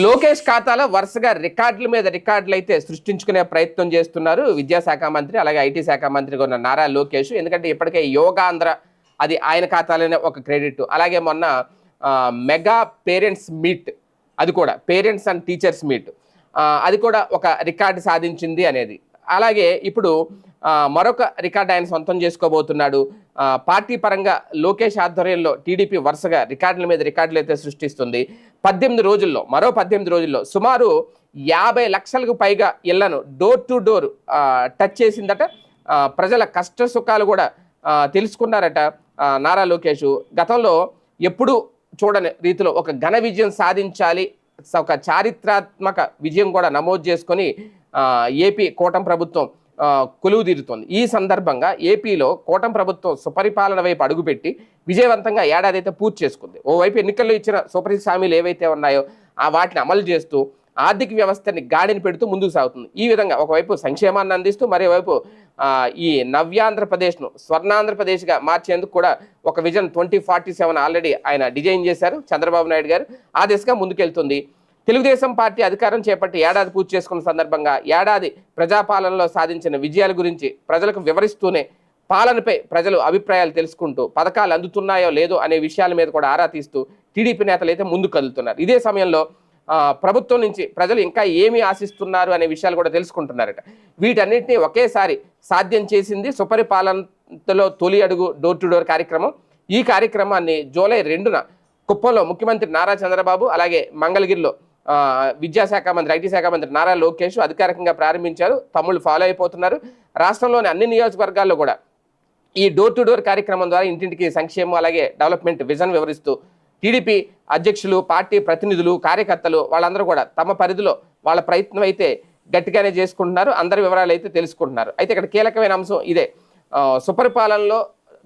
లోకేష్ ఖాతాలో వరుసగా రికార్డుల మీద రికార్డులు అయితే సృష్టించుకునే ప్రయత్నం చేస్తున్నారు విద్యాశాఖ మంత్రి అలాగే ఐటీ శాఖ మంత్రిగా ఉన్న నారా లోకేష్. ఎందుకంటే ఇప్పటికే యోగాంధ్ర అది ఆయన ఖాతాలోనే ఒక క్రెడిట్. అలాగే మొన్న మెగా పేరెంట్స్ మీట్ అది కూడా పేరెంట్స్ అండ్ టీచర్స్ మీట్. అది కూడా ఒక రికార్డు సాధించింది అనేది. అలాగే ఇప్పుడు మరొక రికార్డు ఆయన సొంతం చేసుకోబోతున్నాడు. పార్టీ పరంగా లోకేష్ ఆధ్వర్యంలో టీడీపీ వరుసగా రికార్డుల మీద రికార్డులు అయితే సృష్టిస్తుంది. పద్దెనిమిది రోజుల్లో మరో పద్దెనిమిది రోజుల్లో సుమారు యాభై లక్షలకు పైగా ఇళ్ళను డోర్ టు డోర్ టచ్ చేసిందట. ప్రజల కష్ట సుఖాలు కూడా తెలుసుకున్నారట నారా లోకేష్. గతంలో ఎప్పుడూ చూడని రీతిలో ఒక ఘన విజయం సాధించాలి స- ఒక చారిత్రాత్మక విజయం కూడా నమోదు చేసుకొని ఏపీ కూటమి ప్రభుత్వం కొలువు తీరుతోంది. ఈ సందర్భంగా ఏపీలో కూటమి ప్రభుత్వం సుపరిపాలన వైపు అడుగుపెట్టి విజయవంతంగా ఏడాది అయితే పూర్తి చేసుకుంది. ఓవైపు ఎన్నికల్లో ఇచ్చిన సూపర్ హామీలు ఏవైతే ఉన్నాయో ఆ వాటిని అమలు చేస్తూ ఆర్థిక వ్యవస్థని గాడిని పెడుతూ ముందుకు సాగుతుంది. ఈ విధంగా ఒకవైపు సంక్షేమాన్ని అందిస్తూ మరోవైపు ఈ నవ్యాంధ్రప్రదేశ్ను స్వర్ణాంధ్రప్రదేశ్గా మార్చేందుకు కూడా ఒక vision twenty forty seven already ఆయన డిజైన్ చేశారు చంద్రబాబు నాయుడు గారు. ఆ దిశగా ముందుకెళ్తుంది. తెలుగుదేశం పార్టీ అధికారం చేపట్టి ఏడాది పూర్తి చేసుకున్న సందర్భంగా ఏడాది ప్రజాపాలనలో సాధించిన విజయాల గురించి ప్రజలకు వివరిస్తూనే పాలనపై ప్రజలు అభిప్రాయాలు తెలుసుకుంటూ పథకాలు అందుతున్నాయో లేదో అనే విషయాల మీద కూడా ఆరా తీస్తూ టీడీపీ నేతలు అయితే ముందుకు కదులుతున్నారు. ఇదే సమయంలో ప్రభుత్వం నుంచి ప్రజలు ఇంకా ఏమి ఆశిస్తున్నారు అనే విషయాలు కూడా తెలుసుకుంటున్నారట. వీటన్నిటిని ఒకేసారి సాధ్యం చేసింది సుపరిపాలనలో తొలి అడుగు డోర్ టు డోర్ కార్యక్రమం. ఈ కార్యక్రమాన్ని జూలై రెండున కుప్పంలో ముఖ్యమంత్రి నారా చంద్రబాబు అలాగే మంగళగిరిలో విద్యాశాఖ మంత్రి ఐటీ శాఖ మంత్రి నారా లోకేష్ అధికారికంగా ప్రారంభించారు. తమ్ముళ్ళు ఫాలో అయిపోతున్నారు. రాష్ట్రంలోని అన్ని నియోజకవర్గాల్లో కూడా ఈ డోర్ టు డోర్ కార్యక్రమం ద్వారా ఇంటింటికి సంక్షేమం అలాగే డెవలప్మెంట్ విజన్ వివరిస్తూ టీడీపీ అధ్యక్షులు పార్టీ ప్రతినిధులు కార్యకర్తలు వాళ్ళందరూ కూడా తమ పరిధిలో వాళ్ళ ప్రయత్నం అయితే గట్టిగానే చేసుకుంటున్నారు. అందరి వివరాలు అయితే తెలుసుకుంటున్నారు. అయితే ఇక్కడ కీలకమైన అంశం ఇదే. సుపరిపాలనలో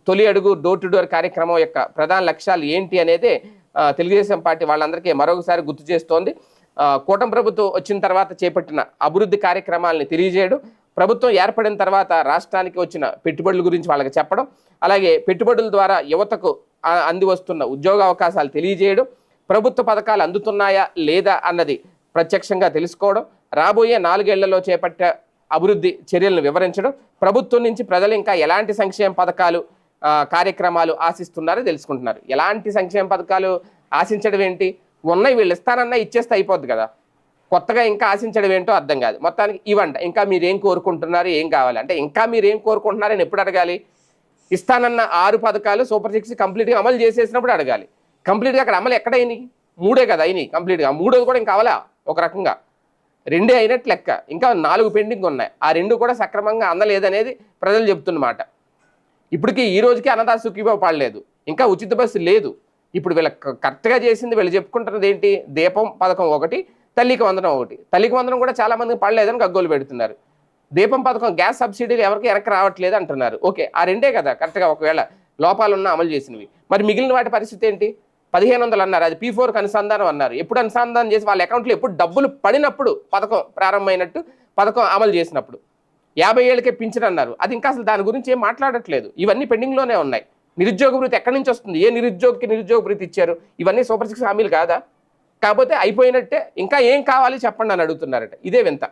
తొలి అడుగు డోర్ టు డోర్ కార్యక్రమం యొక్క ప్రధాన లక్ష్యాలు ఏంటి అనేది తెలుగుదేశం పార్టీ వాళ్ళందరికీ మరొకసారి గుర్తు చేస్తోంది. కూటమి ప్రభుత్వం వచ్చిన తర్వాత చేపట్టిన అభివృద్ధి కార్యక్రమాలని తెలియజేయడం ప్రభుత్వం ఏర్పడిన తర్వాత రాష్ట్రానికి వచ్చిన పెట్టుబడుల గురించి వాళ్ళకి చెప్పడం అలాగే పెట్టుబడుల ద్వారా యువతకు అంది వస్తున్న ఉద్యోగ అవకాశాలు తెలియజేయడం ప్రభుత్వ పథకాలు అందుతున్నాయా లేదా అన్నది ప్రత్యక్షంగా తెలుసుకోవడం రాబోయే నాలుగేళ్ళలో చేపట్టే అభివృద్ధి చర్యలను వివరించడం ప్రభుత్వం నుంచి ప్రజలు ఇంకా ఎలాంటి సంక్షేమ పథకాలు కార్యక్రమాలు ఆశిస్తున్నారో తెలుసుకుంటున్నారు. ఎలాంటి సంక్షేమ పథకాలు ఆశించడం ఏంటి? ఉన్నాయి వీళ్ళు ఇస్తానన్నా ఇచ్చేస్తే అయిపోద్ది కదా. కొత్తగా ఇంకా ఆశించడం ఏంటో అర్థం కాదు. మొత్తానికి ఇవంట ఇంకా మీరు ఏం కోరుకుంటున్నారు ఏం కావాలి? అంటే ఇంకా మీరు ఏం కోరుకుంటున్నారని ఎప్పుడు అడగాలి? ఇస్తానన్న ఆరు పథకాలు సూపర్ సిక్స్ కంప్లీట్గా అమలు చేసేసినప్పుడు అడగాలి. కంప్లీట్గా అక్కడ అమలు ఎక్కడైనాయి? మూడే కదా అయినాయి కంప్లీట్గా. మూడోది కూడా ఇంకా అవలా ఒక రకంగా. రెండే అయినట్టు లెక్క. ఇంకా నాలుగు పెండింగ్ ఉన్నాయి. ఆ రెండు కూడా సక్రమంగా అందలేదనేది ప్రజలు చెప్తున్నమాట. ఇప్పటికీ ఈ రోజుకి అన్నదాసుకి సుఖీబాబు పడలేదు. ఇంకా ఉచిత బస్సు లేదు. ఇప్పుడు వీళ్ళ కరెక్ట్గా చేసింది వీళ్ళు చెప్పుకుంటున్నది ఏంటి? దీపం పథకం ఒకటి తల్లికి వందనం ఒకటి. తల్లికి వందనం కూడా చాలామందికి పడలేదని గగ్గోలు పెడుతున్నారు. దీపం పథకం గ్యాస్ సబ్సిడీలు ఎవరికి వెనక్కి రావట్లేదు అంటున్నారు. ఓకే ఆ రెండే కదా కరెక్ట్గా ఒకవేళ లోపాలున్న అమలు చేసినవి. మరి మిగిలిన వాటి పరిస్థితి ఏంటి? పదిహేను వందలు అన్నారు అది పీ ఫోర్కి అనుసంధానం అన్నారు. ఎప్పుడు అనుసంధానం చేసి వాళ్ళ అకౌంట్లో ఎప్పుడు డబ్బులు పడినప్పుడు పథకం ప్రారంభమైనట్టు పథకం అమలు చేసినప్పుడు. యాభై ఏళ్ళకే పింఛన్ అన్నారు. అది ఇంకా అసలు దాని గురించి ఏం మాట్లాడట్లేదు. ఇవన్నీ పెండింగ్లోనే ఉన్నాయి. నిరుద్యోగ భృతి ఎక్కడి నుంచి వస్తుంది? ఏ నిరుద్యోగికి నిరుద్యోగ భృతి ఇచ్చారు? ఇవన్నీ సూపర్ సిక్స్ హామీలు కాదా? కాకపోతే అయిపోయినట్టే ఇంకా ఏం కావాలి చెప్పండి అని అడుగుతున్నారట. ఇదే వింత.